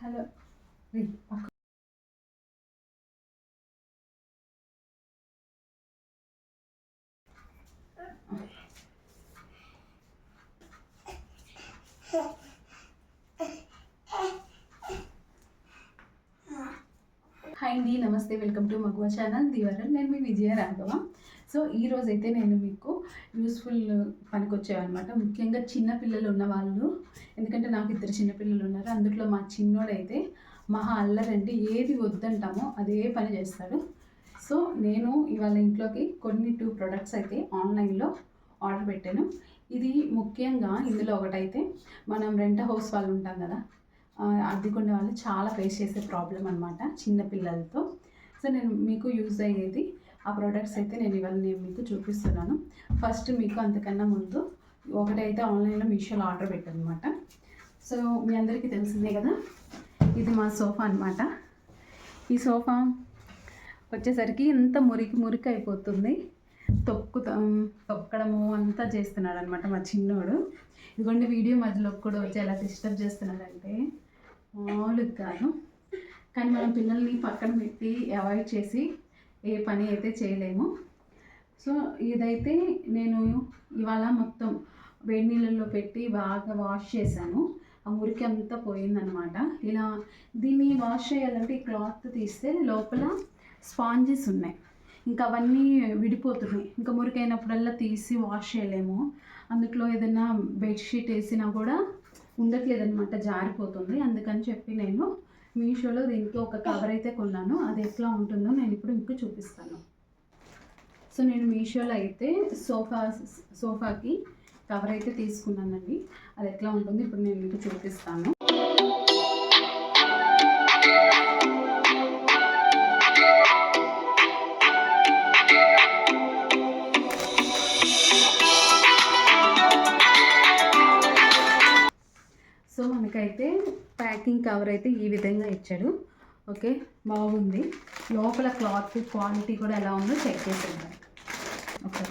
Hello రీ పక్క hi అండి నమస్తే వెల్కమ్ టు మగువ ఛానల్ దివరల్ నేను మీ విజయ రాఘవ సో ఈ రోజు అయితే నేను మీకు యూస్ఫుల్ పనికొచ్చాయన్నమాట ముఖ్యంగా చిన్నపిల్లలు ఉన్న వాళ్ళు ఎందుకంటే నాకు ఇద్దరు చిన్నపిల్లలు ఉన్నారు అందులో మా చిన్నోడైతే మహా అల్లరండి ఏది వద్దంటామో అదే పని చేస్తాడు. సో నేను ఇవాళ ఇంట్లోకి కొన్ని టూ ప్రొడక్ట్స్ అయితే ఆన్లైన్లో ఆర్డర్ పెట్టాను. ఇది ముఖ్యంగా ఇందులో ఒకటైతే మనం రెంట్ హౌస్ వాళ్ళు ఉంటాం కదా ఆ, అద్దెకుండే వాళ్ళు చాలా ఫేస్ చేసే ప్రాబ్లం అనమాట చిన్నపిల్లలతో సో నేను మీకు యూజ్ అయ్యేది ఆ ప్రోడక్ట్స్ అయితే నేను ఇవాళ నేను మీకు చూపిస్తున్నాను. ఫస్ట్ మీకు అంతకన్నా ముందు ఒకటైతే ఆన్లైన్లో మీషోలో ఆర్డర్ పెట్టానమాట. సో మీ అందరికీ తెలిసిందే కదా? ఇది మా సోఫా అనమాట ఈ సోఫా వచ్చేసరికి ఎంత మురికి మురికి అయిపోతుంది. తొక్కు తొక్కడము అంతా చేస్తున్నాడు అనమాట మా చిన్నోడు. ఇదిగోండి వీడియో మధ్యలో కూడా వచ్చి ఎలా డిస్టర్బ్ చేస్తున్నాడంటే మామూలుగా కాదు. కానీ మనం పిల్లల్ని పక్కన పెట్టి అవాయిడ్ చేసి ఏ పని అయితే చేయలేము. సో ఇదైతే నేను ఇవాళ మొత్తం వేడి నీళ్ళల్లో పెట్టి బాగా వాష్ చేశాను. ఆ మురికి అంతా పోయిందనమాట ఇలా దీన్ని వాష్ చేయాలంటే ఈ క్లాత్ తీస్తే లోపల స్పాంజెస్ ఉన్నాయి. ఇంకా అవన్నీ విడిపోతున్నాయి. ఇంకా మురికైనప్పుడల్లా తీసి వాష్ చేయలేము. అందులో ఏదైనా బెడ్షీట్ వేసినా కూడా ఉండట్లేదనమాట జారిపోతుంది. అందుకని చెప్పి నేను మీషోలో దీనికి ఒక కవర్ అయితే కొన్నాను. అది ఎట్లా ఉంటుందో నేను ఇప్పుడు మీకు చూపిస్తాను. సో నేను మీషోలో అయితే సోఫా సోఫాకి కవర్ అయితే తీసుకున్నానండి. అది ఎట్లా ఉంటుందో ఇప్పుడు నేను మీకు చూపిస్తాను. ప్యాకింగ్ కవర్ అయితే ఈ విధంగా ఇచ్చాడు. ఓకే బాగుంది. లోపల క్లాత్ క్వాలిటీ కూడా ఎలా ఉందో చెక్ చేసేద్దాం. ఓకే.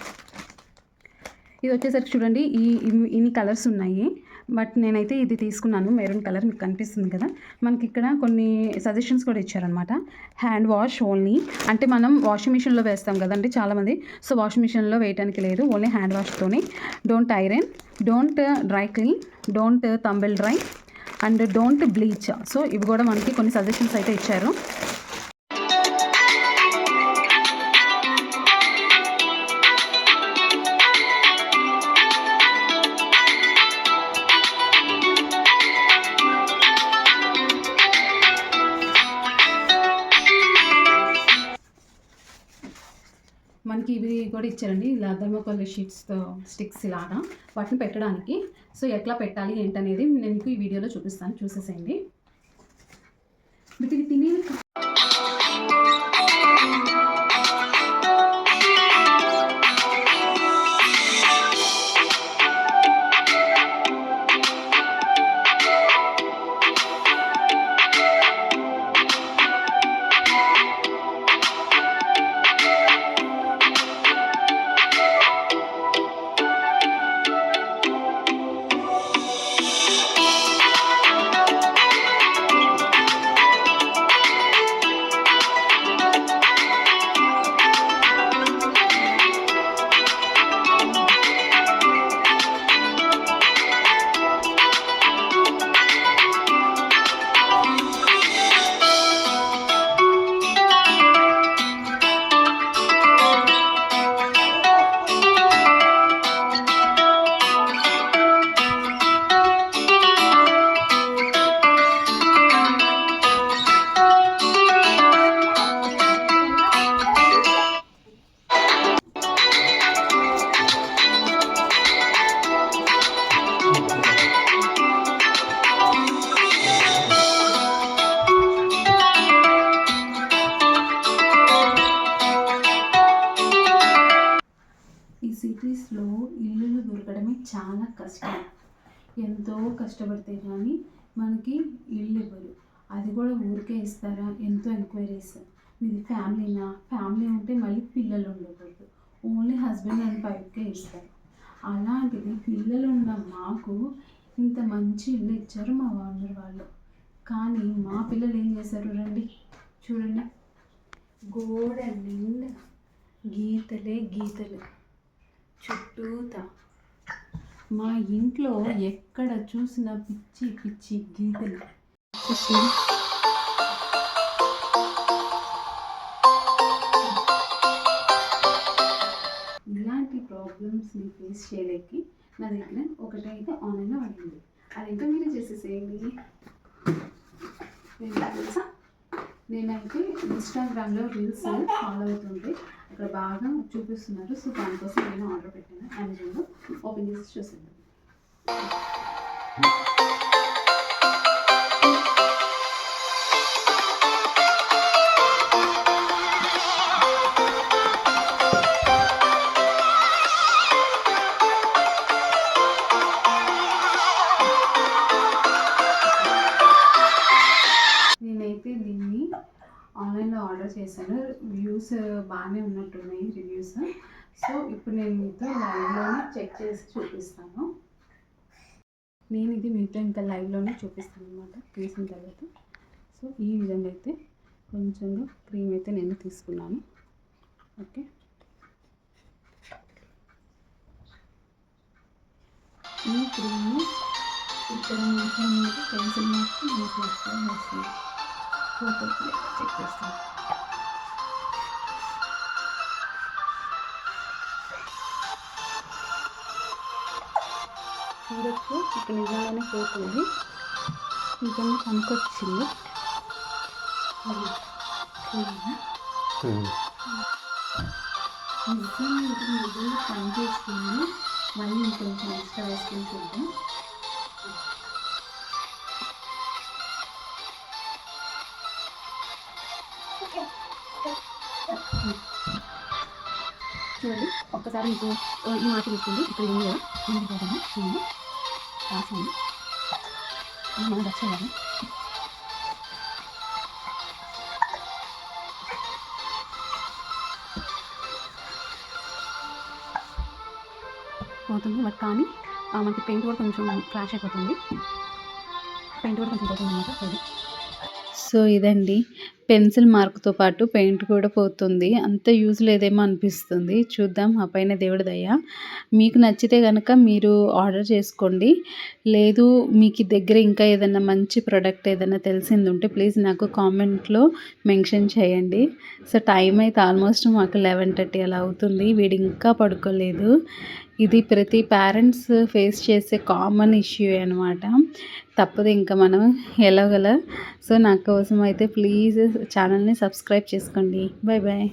ఇది వచ్చేసరికి చూడండి ఈ ఇన్ని- కలర్స్ ఉన్నాయి. బట్ నేనైతే ఇది తీసుకున్నాను మెరూన్ కలర్ మీకు కనిపిస్తుంది కదా. మనకి ఇక్కడ కొన్ని సజెషన్స్ కూడా ఇచ్చారనమాట హ్యాండ్ వాష్ ఓన్లీ. అంటే మనం వాషింగ్ మిషన్లో వేస్తాం కదండి చాలామంది. సో వాషింగ్ మిషన్లో వేయడానికి లేదు only hand వాష్తోనే. Don't iron don't dry clean don't tumble dry. And don't bleach. So ఇవి కూడా మనకి కొన్ని సజెషన్స్ అయితే ఇచ్చారు. మనకి ఇవి కూడా ఇచ్చారండి. ఇలా థర్మోకోల్ షీట్స్తో స్టిక్స్ ఇలాగా వాటిని పెట్టడానికి. సో ఎట్లా పెట్టాలి ఏంటనేది నేను మీకు ఈ వీడియోలో చూపిస్తాను. చూసేసేయండి. వీటిని తినే దొరకడమే చాలా కష్టం. ఎంతో కష్టపడితే కానీ మనకి ఇల్లు ఇవ్వరు అది కూడా ఊరికే ఇస్తారా? ఎంతో ఎంక్వైరీస్ మీది ఫ్యామిలీనా? ఫ్యామిలీ ఉంటే మళ్ళీ పిల్లలు ఉండకూడదు. ఓన్లీ హస్బెండ్ అండ్ వైఫ్కే ఇస్తారు. అలాంటిది పిల్లలు ఉన్న మాకు ఇంత మంచి ఇల్లు ఇచ్చారు మా ఓనర్ వాళ్ళు. కానీ మా పిల్లలు ఏం చేశారు రండి. చూడండి. గోడ నిండా గీతలే గీతలు. చుట్టూతా మా ఇంట్లో ఎక్కడ చూసినా పిచ్చి పిచ్చి గీతలు. చూసి ఇలాంటి ప్రాబ్లమ్స్ని ఫేస్ చేయలేక నా దగ్గర ఒకటైతే ఆన్లైన్లో పడింది. అదేంటో మీరు చేసేసేయండి? తెలుసా? నేనైతే ఇన్స్టాగ్రామ్లో రీల్స్ ఫాలో అవుతుంటే అక్కడ బాగా చూపిస్తున్నారు. సో దానికోసం నేను ఆర్డర్ పెట్టాను. అమెజాన్లో ఓపెన్ చేసి చూసాను చేశాను. వ్యూస్ బాగానే ఉన్నట్టున్నాయి రివ్యూస్ సో ఇప్పుడు నేను మీతో లైవ్లోనే చెక్ చేసి చూపిస్తాను. నేను ఇది మీతో ఇంకా లైవ్లోనే చూపిస్తాను అనమాట తీసిన తర్వాత. సో ఈ విధంగా అయితే కొంచెంగా క్రీమ్ అయితే నేను తీసుకున్నాను. ఓకే ఈ క్రీమ్ ఇక్కడ మీకు పెన్సిల్ మార్క్ మీకు వస్తుంది ఫోటో చెక్ చేస్తాను. చూడొచ్చు. ఇక్కడ నిజంగానే పోతుంది. నిజంగా పనికొచ్చింది నిజంగా ఇది నిజంగా పనిచేస్తుంది మళ్ళీ ఇంకొంచెం ఎక్స్ట్రా వేసుకొని చూద్దాం. చూడండి ఒక్కసారి మీకు ఈ మాట చూస్తుంది ఇక్కడ ఉంది కదా ముందు పోదాము రాసాను మనం వచ్చేయాలి పోతుంది బట్ కానీ మనకి పెయింట్ కూడా కొంచెం ఫ్లాష్ అయిపోతుంది. పెయింట్ కూడా కొంచెం పోతుంది అనమాట సో ఇదండి. పెన్సిల్ మార్క్తో పాటు పెయింట్ కూడా పోతుంది. అంత యూజ్ లేదేమో అనిపిస్తుంది. చూద్దాం ఆ పైన దేవుడి దయ. మీకు నచ్చితే కనుక మీరు ఆర్డర్ చేసుకోండి. లేదు మీకు దగ్గర ఇంకా ఏదైనా మంచి ప్రోడక్ట్ ఏదైనా తెలిసింది ఉంటే ప్లీజ్ నాకు కామెంట్లో మెన్షన్ చేయండి. సో టైం అయితే ఆల్మోస్ట్ మాకు లెవెన్ థర్టీ అలా అవుతుంది. వీడు ఇంకా పడుకోలేదు. ఇది ప్రతి పేరెంట్స్ ఫేస్ చేసే కామన్ ఇష్యూ అనమాట తప్పదు ఇంకా మనం ఎలాగల. సో నా కోసం అయితే ప్లీజ్ ఛానల్ని సబ్స్క్రైబ్ చేసుకోండి. Bye bye